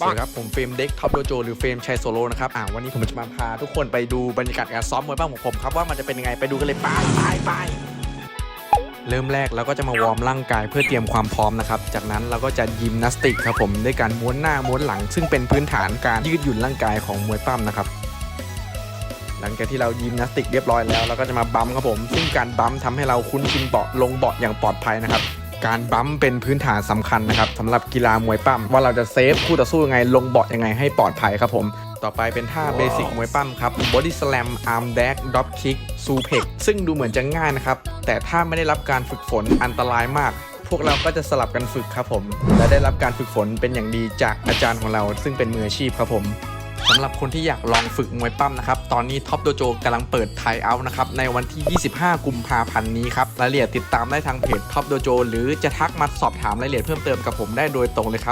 สวัสดีครับผมเฟรมเด็กท็อปโดโจหรือเฟรมชัยโซโลนะครับอ่าวันนี้ผมจะมาพาทุกคนไปดูบรรยากาศการซ้อมมวยบ้างของผมครับว่ามันจะเป็นยังไงไปดูกันเลยไปไปไปเริ่มแรกเราก็จะมาวอร์มร่างกายเพื่อเตรียมความพร้อมนะครับ จากนั้นเราก็จะยิมนาสติกครับผมด้วยการม้วนหน้าม้วนหลัง ซึ่งเป็นพื้นฐานการยืดหยุ่นร่างกายของมวยปั้มนะครับหลังจากที่เรายิมนาสติกเรียบร้อยแล้วเราก็จะมาบัมป์ครับผม ซึ่งการบัมป์ทำให้เราคุ้นชินเบาะลงเบาะอย่างปลอดภัยนะครับ การบัมป์เป็นพื้นฐานสำคัญนะครับสำหรับกีฬามวยปั้มว่าเราจะเซฟคู่ต่อสู้ยังไง ลงเบาะยังไงให้ปลอดภัยครับผมต่อไปเป็นท่าเบสิกมวยปั้มครับบอดี้สแลมอาร์มแดกดรอปคิกซูเพกซึ่งดูเหมือนจะง่ายนะครับ แต่ถ้าไม่ได้รับการฝึกฝนอันตรายมาก พวกเราก็จะสลับกันฝึกครับผม และได้รับการฝึกฝนเป็นอย่างดีจากอาจารย์ของเรา ซึ่งเป็นมืออาชีพครับผม สำหรับคนที่อยากลองฝึกมวยปั้มนะครับ ตอนนี้ท็อปโดโจกำลังเปิดไทเอาท์นะครับ ในวันที่ 25 กุมภาพันธ์นี้ครับ รายละเอียดติดตามได้ทางเพจท็อปโดโจหรือจะทักมาสอบถามรายละเอียดเพิ่มเติมกับผมได้โดยตรงเลยครับ